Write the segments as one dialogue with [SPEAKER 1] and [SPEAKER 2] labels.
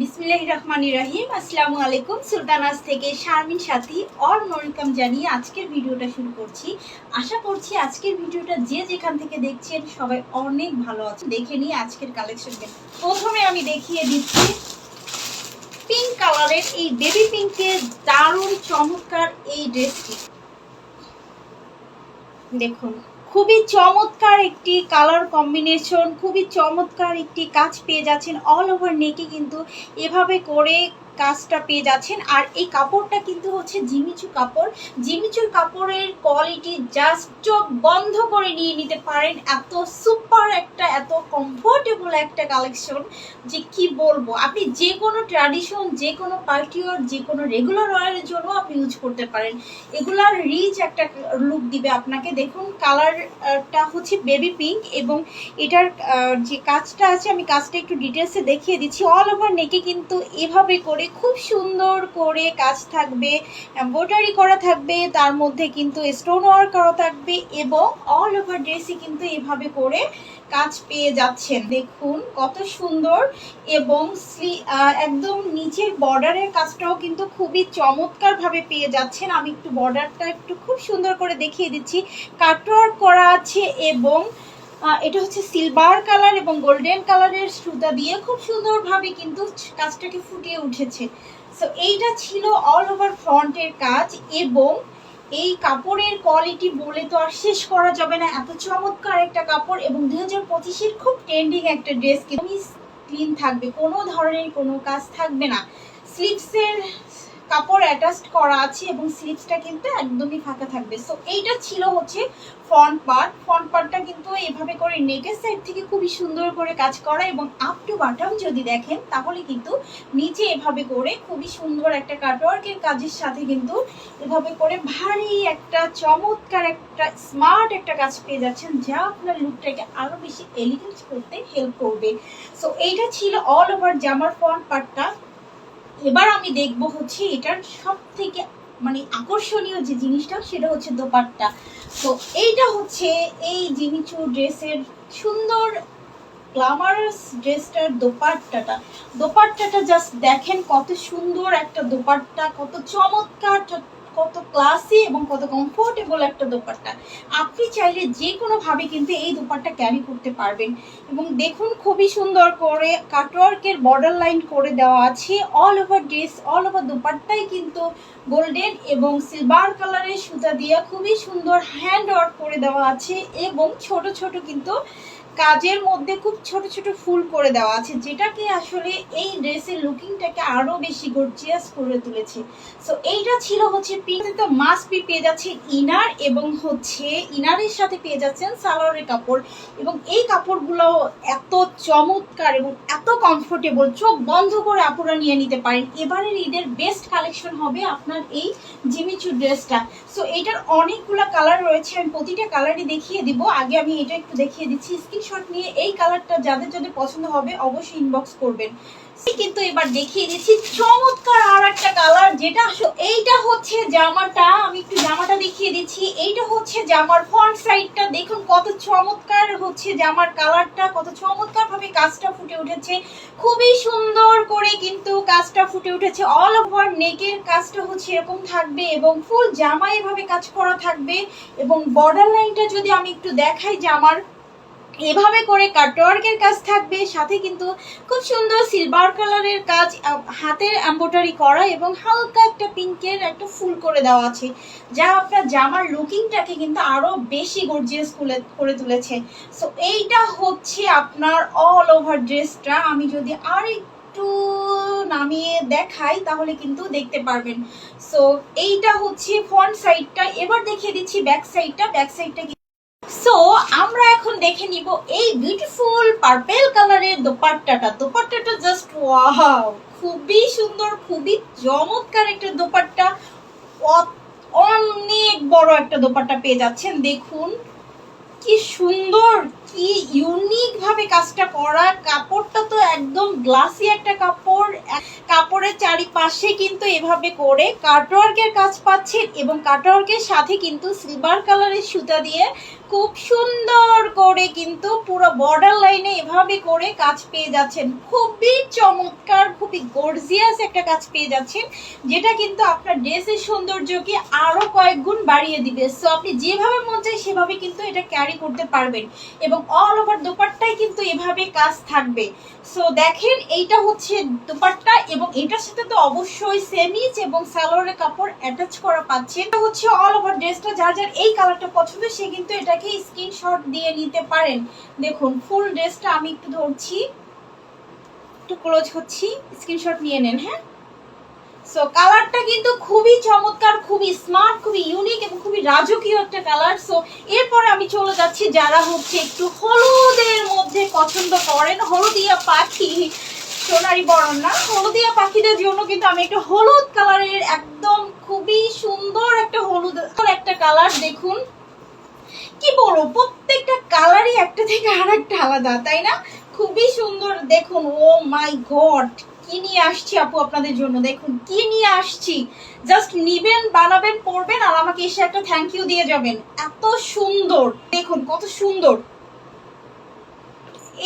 [SPEAKER 1] বিসমিল্লাহ রহমান রাহিম আসসালামু আলাইকুম। সুলতানাজ থেকে শারমিন সাথী অর ওয়েলকাম জানিয়ে আজকের ভিডিওটা শুরু করছি। আশা করছি আজকের ভিডিওটা যে যেখান থেকে দেখছেন সবাই অনেক ভালো আছে দেখে নিয়ে আজকের কালেকশন প্রথমে আমি দেখিয়ে দিচ্ছি পিঙ্ক কালারের এই বেবি পিঙ্কের দারুণ চমৎকার এই ড্রেসটি দেখুন খুবই চমৎকার একটি কালার কম্বিনেশন খুবই চমৎকার একটি কাজ পেয়ে যাচ্ছেন অল ওভার নেকে কিন্তু এভাবে করে কাজটা পেয়ে যাচ্ছেন। আর এই কাপড়টা কিন্তু হচ্ছে জিমিচু কাপড়। জিমিচুর কাপড়ের কোয়ালিটি জাস্ট চোখ বন্ধ করে নিয়ে নিতে পারেন। এত সুপার একটা, এত কমফোর্টেবল একটা কালেকশন যে কি বলব? আপনি যে কোনো ট্র্যাডিশন যে কোনো পার্টিওর যে কোনো রেগুলার ওয়ারের জন্য আপনি ইউজ করতে পারেন। এগুলার রিচ একটা লুক দিবে আপনাকে। দেখুন কালারটা হচ্ছে বেবি পিঙ্ক এবং এটার যে কাজটা আছে, আমি কাজটা একটু ডিটেলসে দেখিয়ে দিচ্ছি। অল ওভার নেকে কিন্তু এভাবে করে খুব সুন্দর করে কাজ থাকবে এম্ব্রয়ডারি করা থাকবে, তার মধ্যে কিন্তু স্টোন ওয়ার্ক করা থাকবে এবং অল ওভার ড্রেসই কিন্তু এভাবে করে কাজ পেয়ে যাচ্ছেন। দেখুন কত সুন্দর এবং একদম নিচের বর্ডারের কাজটাও কিন্তু খুবই চমৎকারভাবে পেয়ে যাচ্ছেন। আমি একটু বর্ডারটা একটু খুব সুন্দর করে দেখিয়ে দিচ্ছি। কাটওয়ার্ক করা আছে এবং এটা হচ্ছে সিলভার কালার এবং গোল্ডেন কালারের সুতা দিয়ে খুব সুন্দরভাবে কিন্তু কাজটাকে ফুটিয়ে উঠেছে। সো এইটা ছিল অল ওভার ফ্রন্টের কাজ এবং এই কাপড়ের কোয়ালিটি বলে তো আর শেষ করা যাবে না। এত চমৎকার একটা কাপড় এবং দুই হাজার পঁচিশের খুব ট্রেন্ডিং একটা ড্রেস কিন্তু ক্লিন থাকবে, কোনো ধরনের কোনো কাজ থাকবে না। স্লিপসের কাপড় অ্যাটাচড করা আছে এবং স্লিপসটা কিন্তু একদমই ফাঁকা থাকবে। সো এইটা ছিল হচ্ছে ফ্রন্ট পার্ট ফ্রন্ট পার্টটা কিন্তু এভাবে করে নেকের সাইড থেকে খুবই সুন্দর করে কাজ করা এবং আপ টু বাটম যদি দেখেন, তাহলে কিন্তু নিচে এভাবে করে খুবই সুন্দর একটা কাটওয়ার্কের কাজের সাথে কিন্তু এভাবে করে ভারী একটা চমৎকার একটা স্মার্ট একটা কাজ পেয়ে যাচ্ছেন, যা আপনার লুকটাকে আরও বেশি এলিগেন্ট করতে হেল্প করবে। সো এইটা ছিল অল ওভার জামার ফ্রন্ট পার্টটা এবার আমি দেখব হচ্ছে এটার সব থেকে মানে আকর্ষণীয় যে জিনিসটা সেটা হচ্ছে দোপাট্টা। তো এইটা হচ্ছে এই জিমিচু ড্রেসের সুন্দর গ্লামারাস ড্রেসটার দোপাট্টাটা। দোপাট্টাটা জাস্ট দেখেন কত সুন্দর একটা দোপাট্টা, কত চমৎকার কত ক্লাসি এবং কত কমফোর্টেবল একটা দোপাট্টা। আপনি চাইলে যে কোনো ভাবে কিন্তু এই দোপাট্টা ক্যারি করতে পারবেন। এবং দেখুন, খুবই সুন্দর করে কাটওয়ার্কের বর্ডার লাইন করে দেওয়া আছে। All over dress all over দোপাট্টাই কিন্তু গোল্ডেন এবং সিলভার কালারের সুতা দিয়ে খুবই সুন্দর হ্যান্ড ওয়ার্ক করে দেওয়া আছে। এবং ছোট ছোট কিন্তু কাজের মধ্যে খুব ছোট ছোট ফুল করে দেওয়া আছে, যেটাকে আসলে এই ড্রেসের লুকিংটাকে আরও বেশি গর্জিয়াস করে তুলেছে। সো এইটা ছিল হচ্ছে তো মাস্ট বি পেয়ে যাচ্ছে ইনার এবং হচ্ছে ইনারের সাথে পেয়ে যাচ্ছেন সালোয়ারের কাপড় এবং এই কাপড়গুলো এত চমৎকার এবং এত কমফোর্টেবল চোখ বন্ধ করে আপুরা নিয়ে নিতে পারেন। এবারের ঈদের বেস্ট কালেকশন হবে আপনার এই জিমিচু ড্রেসটা। সো এটার অনেকগুলো কালার রয়েছে, আমি প্রতিটা কালারই দেখিয়ে দিব। আগে আমি এটা একটু দেখিয়ে দিচ্ছি। স্ক্রিনশট নিয়ে এই কালারটা যাদের যাদের পছন্দ হবে অবশ্যই ইনবক্স করবেন। কিন্তু এবার দেখিয়ে দিচ্ছি চমৎকার আর একটা কালার যেটা এইটা হচ্ছে জামাটা, আমি একটু জামাটা দেখিয়ে দিচ্ছি। এইটা হচ্ছে জামার ফ্রন্ট সাইডটা দেখুন কত চমৎকার হচ্ছে জামার কালারটা কত চমৎকার ভাবে কাজটা ফুটে উঠেছে। খুবই সুন্দর করে কিন্তু কাজটা ফুটে উঠেছে। অল ওভার নেকের কাজটা হচ্ছে এরকম থাকবে এবং ফুল জামা এভাবে কাজ করা থাকবে এবং বর্ডার লাইনটা যদি আমি একটু দেখাই জামার। এভাবে করে কাটওয়ার্কের কাজ থাকবে, সাথে কিন্তু খুব সুন্দর সিলভার কালারের কাজ হাতের এম্ব্রয়ডারি করা এবং হালকা একটা পিঙ্কের একটা ফুল করে দেওয়া আছে, যা আপনার জামার লুকিংটাকে কিন্তু আরও বেশি গর্জিয়াস করে তুলেছে। সো এইটা হচ্ছে আপনার অল ওভার ড্রেসটা আমি যদি আর একটু নামিয়ে দেখাই, তাহলে কিন্তু দেখতে পারবেন। সো এইটা হচ্ছে ফ্রন্ট সাইডটা এবার দেখিয়ে দিচ্ছি ব্যাক সাইডটা ব্যাক সাইডটা সো দেখে নিব এই বিউটিফুল পার্পেল কালারের দোপাট্টাটা। দোপাট্টাটা জাস্ট ওয়াও খুবই সুন্দর, খুবই চমৎকার একটা দোপাট্টা। অনেক বড় একটা দোপাট্টা পেয়ে যাচ্ছেন, দেখুন। কি সুন্দর, কি ইউনিক ভাবে কাজটা করা। কাপড়টা তো একদম গ্লাসি একটা কাপড়। কাপড়ের চারিপাশে কিন্তু এভাবে করে কাটওয়ার্কের কাজ পাচ্ছেন এবং কাটওয়ার্কের সাথে কিন্তু সিলভার কালারের সুতা দিয়ে খুব সুন্দর করে কিন্তু পুরো বর্ডার লাইনে এভাবে করে কাজ পেয়ে যাচ্ছেন। খুবই চমৎকার, খুবই গর্জিয়াস একটা কাজ পেয়ে যাচ্ছেন, যেটা কিন্তু আপনার ড্রেসের সৌন্দর্যকে আরও কয়েক গুণ বাড়িয়ে দিবে। সো আপনি যেভাবে মন চাই সেভাবে কিন্তু এটা ক্যারি করতে পারবেন এবং অল ওভার দোপাট্টায় কিন্তু এভাবে কাজ থাকবে। সো দেখেন, এইটা হচ্ছে দোপাট্টা এবং এটার সাথে তো অবশ্যই সেমিজ এবং সালোয়ারের কাপড় অ্যাটাচ করা পাচ্ছেন। এটা হচ্ছে অল ওভার ড্রেসটা যার যার এই কালারটা পছন্দ, সে কিন্তু এটাকে স্ক্রিনশট দিয়ে নিতে পারেন। দেখুন ফুল ড্রেসটা আমি একটু ধরছি। একটু ক্লোজ হচ্ছি স্ক্রিনশট নিয়ে নেন হ্যাঁ? সো কালারটা কিন্তু খুবই চমৎকার, খুবই স্মার্ট খুবই ইউনিক এবং খুবই রাজকীয় একটা কালার সো এরপরে আমি চলে যাচ্ছি যারা হচ্ছে একটু হলুদের মধ্যে পছন্দ করেন। হলুদিয়া পাখি, সোনারি বরণ না? হলুদিয়া পাখিদের জন্য কিন্তু আমি একটা হলুদ কালারের একদম খুবই সুন্দর একটা হলুদ একটা কালার দেখুন। কি বলব, প্রত্যেকটা কালারই একটা থেকে আর একটা আলাদা, তাই না? খুবই সুন্দর। দেখুন, ও মাই গড কি নিয়ে আসছি আপু আপনাদের জন্য? দেখুন, কি নিয়ে আসছি? জাস্ট নিবেন, বানাবেন পড়বেন আর আমাকে এসে একটা থ্যাংক ইউ দিয়ে যাবেন। এত সুন্দর। দেখুন, কত সুন্দর।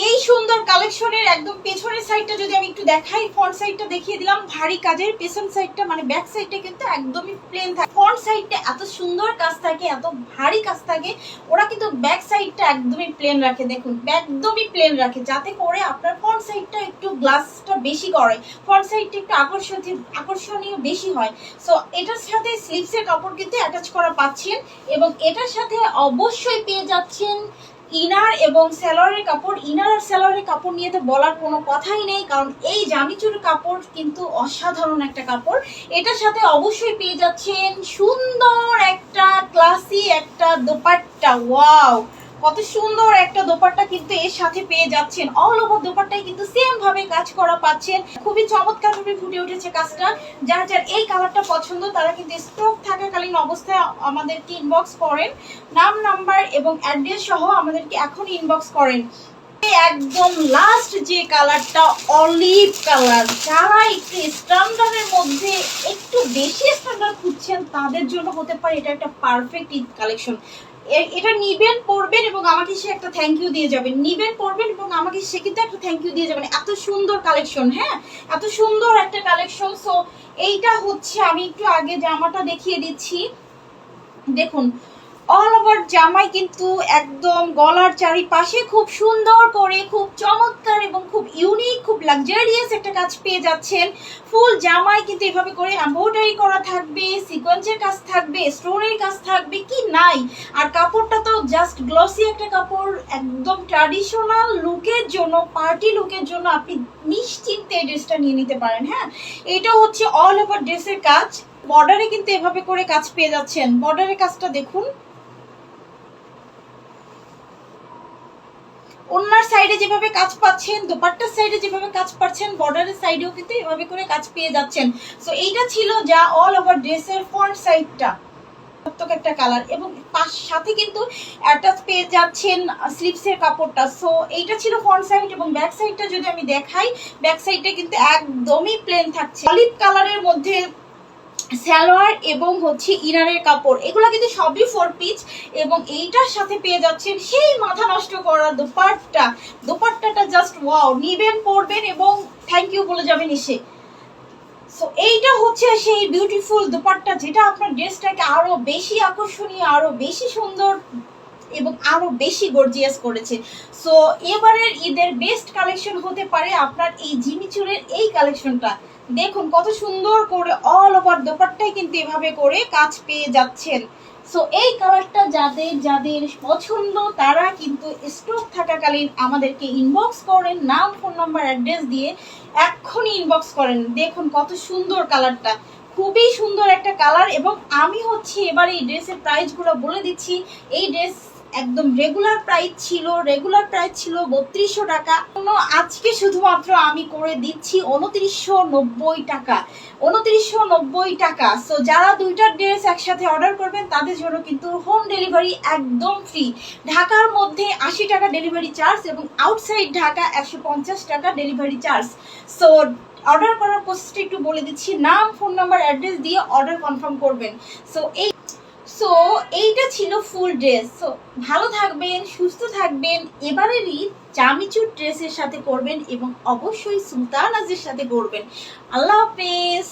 [SPEAKER 1] এই সুন্দর কালেকশনের একদম পেছনের সাইডটা যদি আমি একটু দেখাই ফ্রন্ট সাইডটা দেখিয়ে দিলাম, ভারী কাজের পেছন সাইডটা মানে ব্যাক সাইডটা কিন্তু একদমই প্লেন থাকে। ফ্রন্ট সাইডটা এত সুন্দর কাজ থাকে, এত ভারী কাজ থাকে, ওরা কিন্তু ব্যাক সাইডটা একদমই প্লেন রাখে। দেখুন, একদমই প্লেন রাখে, যাতে করে আপনার ফ্রন্ট সাইডটা একটু গ্লাসটা বেশি করে ফ্রন্ট সাইডটা একটু আকর্ষণীয় আকর্ষণীয় বেশি হয়। সো এটার সাথে স্লিপসের কাপড় কিন্তু অ্যাটাচ করা পাচ্ছেন এবং এটার সাথে অবশ্যই পেয়ে যাচ্ছেন ইনার এবং স্যালোয়ারের কাপড়, ইনার আর স্যালোয়ারের কাপড় নিয়ে তো বলার কোনো কথাই নেই, কারণ এই জামিচুর কাপড় কিন্তু অসাধারণ একটা কাপড়। এটার সাথে অবশ্যই পেয়ে যাচ্ছেন সুন্দর একটা ক্লাসি একটা দোপাট্টা। ওয়াও কত সুন্দর একটা দোপাট্টা কিন্তু এর সাথে পেয়ে যাচ্ছেন। অল ওভার দোপাট্টায় কিন্তু সেম ভাবে কাজ করা পাচ্ছেন। খুবই চমৎকার ভাবে ফুটে উঠেছে কাজটা। যার যার এই কালারটা পছন্দ, তারা কিন্তু স্টক থাকাকালীন অবস্থায় আমাদেরকে ইনবক্স করেন। নাম নাম্বার এবং অ্যাড্রেস সহ আমাদেরকে এখন ইনবক্স করেন। একদম লাস্ট যে কালারটা অলিভ কালার যারা একটু স্ট্যান্ডার্ডের মধ্যে একটু বেশি স্ট্যান্ডার্ড খুঁজছেন, তাদের জন্য হতে পারে এটা একটা পারফেক্ট কালেকশন এটা নিবেন, পড়বেন এবং আমাকে সে একটা থ্যাংক ইউ দিয়ে যাবেন। নিবেন, পড়বেন এবং আমাকে সে কিন্তু একটা থ্যাংক ইউ দিয়ে যাবেন। এত সুন্দর কালেকশন হ্যাঁ? এত সুন্দর একটা কালেকশন সো এইটা হচ্ছে, আমি একটু আগে জামাটা দেখিয়ে দিচ্ছি। দেখুন অল ওভার জামাই কিন্তু একদম গলার চারিপাশে খুব সুন্দর করে, খুব চমৎকার এবং খুব ইউনিক খুব লাক্সারিয়াস একটা কাজ পেয়ে যাচ্ছেন। ফুল জামাই কিন্তু এভাবে করে এম্ব্রয়ডারি করা থাকবে সিকোয়েন্সের কাজ থাকবে স্টোনের কাজ থাকবে, কি নাই? আর কাপড়টা তো জাস্ট গ্লসি একটা কাপড়, একদম ট্র্যাডিশনাল লুকের জন্য পার্টি লুকের জন্য আপনি নিশ্চিন্তে এই ড্রেসটা নিয়ে নিতে পারেন হ্যাঁ? এটা হচ্ছে অল ওভার ড্রেসের কাজ। বর্ডারে কিন্তু এভাবে করে কাজ পেয়ে যাচ্ছেন। বর্ডারের কাজটা দেখুন। ওনার সাইডে যেভাবে কাজ পাচ্ছেন, দোপাট্টার সাইডে যেভাবে কাজ পাচ্ছেন, বর্ডারের সাইডেও কিন্তু এভাবে করে কাজ পেয়ে যাচ্ছেন। সো এইটা ছিল যা অল ওভার ড্রেসের ফ্রন্ট সাইডটা একটা কালার এবং পাশ সাথে কিন্তু অ্যাটাচ পেয়ে যাচ্ছেন স্লিপসের কাপড়টা। সো এইটা ছিল ফ্রন্ট সাইড এবং ব্যাক সাইডটা যদি আমি দেখাই ব্যাক সাইডটা কিন্তু একদমই প্লেন থাকছে। অলিভ কালারের মধ্যে সালোয়ার এবং হচ্ছে ইনারের কাপড়। এগুলো কিন্তু সবই ফোর পিচ এবং এইটার সাথে পেয়ে যাচ্ছেন সেই মাথা নষ্ট করা দোপাট্টা। দোপাট্টাটা জাস্ট ওয়াও নিবেন, পরবেন এবং থ্যাংক ইউ বলে যাবেন এসে। সো এইটা হচ্ছে সেই বিউটিফুল দোপাট্টা যেটা আপনার ড্রেসটাকে আরও বেশি আকর্ষণীয়, আরও বেশি সুন্দর এবং আরও বেশি গর্জিয়াস করেছে। সো এবারের ঈদের বেস্ট কালেকশন হতে পারে আপনার এই জিমিচুরের এই কালেকশনটা দেখুন, কত সুন্দর করে অল ওভার দোপাট্টাই কিন্তু এভাবে করে কাজ পেয়ে যাচ্ছেন। সো এই কালারটা যাদের যাদের পছন্দ, তারা কিন্তু স্টক থাকাকালীন আমাদেরকে ইনবক্স করেন, নাম ফোন নাম্বার অ্যাড্রেস দিয়ে এক্ষুনি ইনবক্স করেন। দেখুন, কত সুন্দর কালারটা খুবই সুন্দর একটা কালার এবং আমি হচ্ছে এবার এই ড্রেসের প্রাইসগুলো বলে দিচ্ছি। এই ড্রেস একদম রেগুলার প্রাইস ছিল রেগুলার প্রাইস ছিল বত্রিশশো টাকা। আজকে শুধুমাত্র আমি করে দিচ্ছি উনত্রিশশো নব্বই টাকা। উনত্রিশশো নব্বই টাকা। সো যারা দুইটা ড্রেস একসাথে অর্ডার করবেন, তাদের জন্য কিন্তু হোম ডেলিভারি একদম ফ্রি ঢাকার মধ্যে আশি টাকা ডেলিভারি চার্জ এবং আউটসাইড ঢাকা একশো পঞ্চাশ টাকা ডেলিভারি চার্জ সো অর্ডার করার প্রসেসটা একটু বলে দিচ্ছি। নাম ফোন নাম্বার অ্যাড্রেস দিয়ে অর্ডার কনফার্ম করবেন। সো এই সো এইটা ছিল ফুল ড্রেস সো ভালো থাকবেন, সুস্থ থাকবেন। এবারের ঈদ চামিচুর ড্রেসের সাথে করবেন এবং অবশ্যই সুলতান সুলতানাজের সাথে করবেন। আল্লাহ হাফেজ।